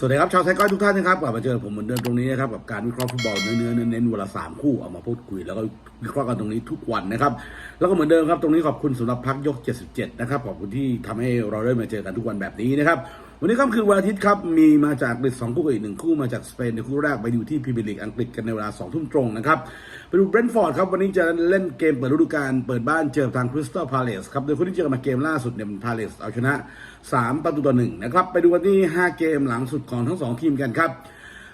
สวัสดีครับชาวไทยก้อยทุกท่านนะครับกลับมาเจอผมเหมือนเดิมตรงนี้นะครับกับการวิเคราะห์ฟุตบอลเนื้อเน้นเวันละสามคู่เอามาพูดคุยแล้วก็วิเคราะห์กันตรงนี้ทุกวันนะครับ แล้วก็เหมือนเดิมครับตรงนี้ขอบคุณสำหรับพักยก 77 นะครับขอบคุณที่ทำให้เราได้มาเจอกันทุกวันแบบนี้นะครับ วันนี้ค่ำคืนวันอาทิตย์ครับ มีมาจากอังกฤษสองคู่กับอีกหนึ่งคู่มาจากสเปนในคู่แรกไปอยู่ที่พรีเมียร์ลีกอังกฤษกันในเวลา2ทุ่มตรงนะครับไปดูเบรนท์ฟอร์ดครับ วันนี้จะเล่นเกมเปิดฤดูกาลเปิดบ้านเจอทางคริสตัลพาเลสครับ โดยคนที่เจอมาเกมล่าสุดเนี่ยเป็นพาเลสเอาชนะ 3 ประตูต่อหนึ่งนะครับไปดูกันที่ 5 เกมหลังสุดของทั้ง 2 ทีมกันครับ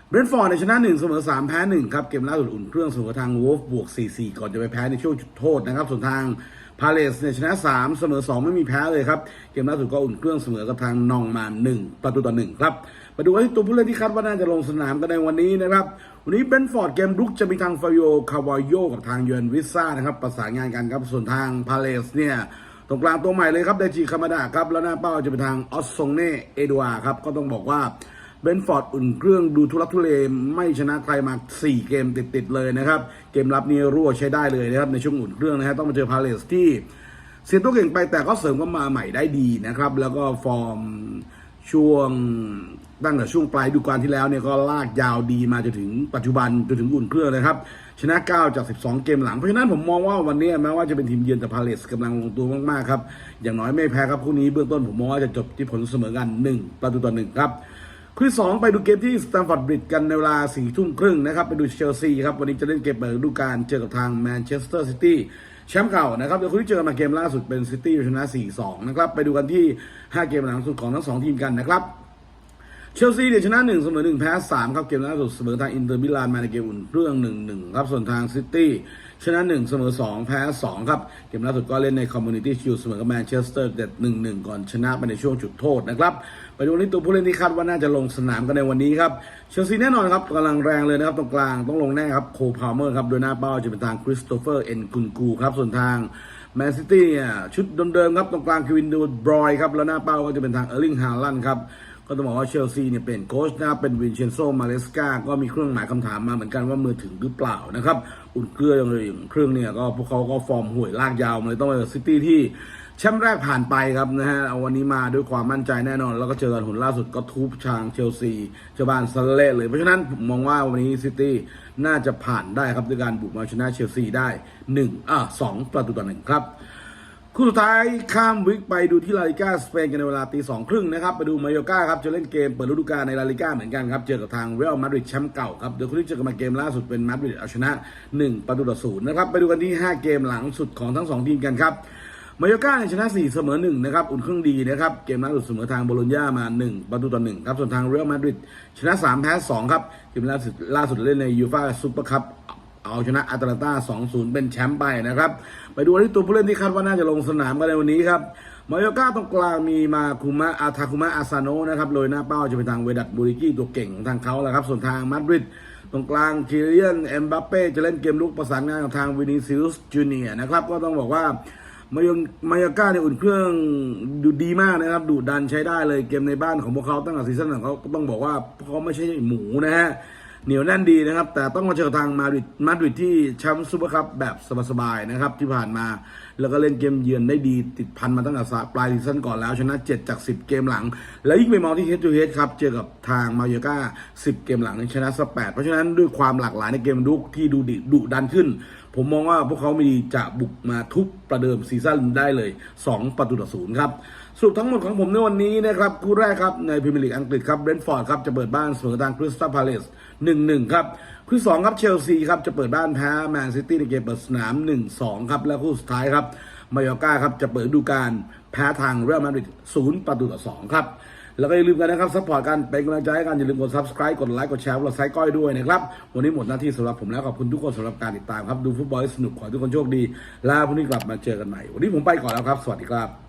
เบรนท์ฟอร์ดในชนะ1เสมอ3แพ้1ครับเกมล่าสุดอุ่นเครื่องเสมอทางวอลฟ์บวก4-4ก่อนจะไปแพ้ในช่วงจุดโทษนะครับส่วนทาง พาเลสเนี่ยชนะ 3 เสมอ 2 ไม่มีแพ้เลยครับ เกมล่าสุดก็อุ่นเครื่องเสมอกับทางนองมา 1 ประตูต่อ 1 ครับ มาดูที่ตัวผู้เล่นที่คาดว่าน่าจะลงสนามกันในวันนี้นะครับ วันนี้เบนฟอร์ดเกมรุกจะมีทางฟาโอคาวายโยกับทางเยือนวิซ่านะครับประสานงานกันครับส่วนทางพาเลสเนี่ยตรงกลางตัวใหม่เลยครับไดจิคามาดาครับแล้วหน้าเป้าจะเป็นทางออสซงเน่เอดัวาครับก็ต้องบอกว่า เบนฟอร์ดอุ่นเครื่องดูทุลักทุเลไม่ชนะใครมา 4 เกมติดๆเลยนะครับ เกมรับนี้รั่วใช้ได้เลยนะครับในช่วงอุ่นเครื่องนะฮะต้องมาเจอพาเลสที่เสียตัวเก่งไปแต่ก็เสริมก็มาใหม่ได้ดีนะครับ แล้วก็ฟอร์มช่วงตั้งแต่ช่วงปลายฤดูกาลที่แล้วเนี่ยก็ลากยาวดีมาจนถึงปัจจุบันจนถึงอุ่นเครื่องเลยครับ ชนะ 9 จาก 12 เกมหลัง เพราะฉะนั้นผมมองว่าวันนี้แม้ว่าจะเป็นทีมเยือนแต่พาเลสกำลังลงตัวมากๆครับ อย่างน้อยไม่แพ้ครับคู่นี้เบื้องต้นผมมองว่าจะจบที่ผลเสมอกัน 1 ประตูต่อ1ครับ คู่สองไปดูเกมที่สแตมฟอร์ดบริดจ์กันในเวลาสี่ทุ่มครึ่งนะครับ ไปดูเชลซีครับวันนี้จะเล่นเกมเปิดฤดูกาลเจอกับทางแมนเชสเตอร์ซิตี้แชมป์เก่านะครับเดี๋ยวคุณที่เจอมาเกมล่าสุดเป็นซิตี้ชนะ 4-2 นะครับ ไปดูกันที่ 5 เกมหลังสุดของทั้งสองทีมกันนะครับ เชลซีเนี่ยชนะ1เสมอ1แพ้3ครับเกมล่าสุดเสมอทางอินเตอร์มิลานมาในเกมอุ่นเครื่อง1-1ครับส่วนทางซิตี้ชนะ1เสมอ2แพ้2ครับเกมล่าสุดก็เล่นในคอมมูนิตี้ชิลเสมอกับแมนเชสเตอร์เด็ด1-1ก่อนชนะไปในช่วงจุดโทษนะครับไปดูที่ตัวผู้เล่นที่คาดว่าน่าจะลงสนามกันในวันนี้ครับเชลซีแน่นอนครับกำลังแรงเลยนะครับตรงกลางต้องลงแน่ครับโคพาวเมอร์ครับโดยหน้าเป้าจะเป็นทางคริสโตเฟอร์เอ็นกุนกูครับส่วนทางแมนซิตี้เนี่ยชุดเดิมๆครับตรงกลางคิวินดูบรอยครับแล้วหน้าเป้าก็จะเป็นทางเออร์ลิงฮาลันครับ ก็ต้องบอกว่าเชลซีเนี่ยเป็นโค้ชนะครับเป็นวินเชนโซมาเลสกาก็มีเครื่องหมายคำถามมาเหมือนกันว่ามือถึงหรือเปล่านะครับ อุ่นเครื่องอย่างเครื่องเนี่ยก็พวกเขาก็ฟอร์มห่วยลากยาวมาเลยต้องไปซิตี้ที่แชมป์แรกผ่านไปครับนะฮะเอาวันนี้มาด้วยความมั่นใจแน่นอน แล้วก็เจอกันหนล่าสุดก็ทุบชางเชลซีเจ้าบ้านสเล่เลยเพราะฉะนั้นผมมองว่าวันนี้ซิตี้น่าจะผ่านได้ครับด้วยการบุกมาชนะเชลซีได้1อะ2ประตูต่อหนึ่งครับ คู่สุดท้ายข้ามวิกไปดูที่ลาลิก้าสเปนกันในเวลาตีสองครึ่งนะครับ ไปดูมาโยก้าครับจะเล่นเกมเปิดฤดูกาลในลาลิก้าเหมือนกันครับ เจอกับทางเรอัลมาดริดแชมป์เก่าครับโดยคนที่เจอกันมาเกมล่าสุดเป็นมาดริดเอาชนะ 1 ประตูต่อศูนย์นะครับ ไปดูกันที่ 5 เกมหลังสุดของทั้ง 2 ทีมกันครับมาโยก้าเนี่ยชนะ 4 เสมอ1นะครับอุ่นเครื่องดีนะครับเกมล่าสุดเสมอทางโบโลญญามา 1 ประตูต่อ1ครับส่วนทางเรอัลมาดริดชนะ 3 แพ้2ครับเกมล่าสุดล่าสุดเล่นในยูฟ่าซูเปอร์คัพ เอาชนะอาตแลนตา 2-0 เป็นแชมป์ไปนะครับ ไปดูที่ตัวผู้เล่นที่คาดว่าน่าจะลงสนามกันในวันนี้ครับมาโยก้าตรงกลางมีมาคุมะอาทาคุมะอาซาโนนะครับโดยหน้าเป้าจะเป็นทางเวดัตบูริกี้ตัวเก่งของทางเขาแหละครับ ส่วนทางมาดริดตรงกลางคิเลียนเอ็มบัปเป้จะเล่นเกมลุกประสานงานกับทางวินิซิอุสจูเนียนะครับ ก็ต้องบอกว่ามายมายาก้าเนี่ยอุ่นเครื่องดูดีมากนะครับ ดูดันใช้ได้เลยเกมในบ้านของพวกเขาตั้งแต่ซีซั่นหนึ่งเขาก็ต้องบอกว่าเขาไม่ใช่หมูนะฮะ เหนียวแน่นดีนะครับ แต่ต้องมาเจอทางมาดริดมาดริดที่แชมป์ซูเปอร์คัพแบบสบายๆนะครับที่ผ่านมา แล้วก็เล่นเกมเยือนได้ดีติดพันมาตั้งแต่ปลายซีซั่นก่อนแล้วชนะ 7 จาก 10 เกมหลัง แล้วยิ่งไปมองที่เฮดทูเฮดครับ เจอกับทางมาโยก้า 10 เกมหลังชนะสแปดเพราะฉะนั้นด้วยความหลากหลายในเกมลุกที่ดูดุดันขึ้น ผมมองว่าพวกเขามีจะบุกมาทุบประเดิมซีซั่นได้เลย 2 ประตูต่อศูนย์ครับสรุปทั้งหมดของผมในวันนี้นะครับคู่แรกครับในพรีเมียร์ลีกอังกฤษครับเบรนท์ฟอร์ดครับจะเปิดบ้านเสมอทางคริสตัลพาเลส1-1ครับคู่สองครับเชลซีครับจะเปิดบ้านแพ้แมนซิตี้ในเกมเปิดสนาม 1-2ครับและคู่สุดท้ายครับมายอร์ก้าครับจะเปิดดูกาลแพ้ทางเรอัลมาดริด0ประตูต่อ2ครับ แล้วก็อย่าลืมกันนะครับซัพพอร์ตกันเป็นกำลังใจให้กันอย่าลืมกด subscribe กดไลค์กดแชร์เราไซต์ก้อยด้วยนะครับวันนี้หมดหน้าที่สำหรับผมแล้วขอบคุณทุกคนสำหรับการติดตามครับดูฟุตบอลสนุกขอให้ทุกคนโชคดีลาพรุ่งนี้กลับมาเจอกันใหม่วันนี้ผมไปก่อนแล้วครับ สวัสดีครับ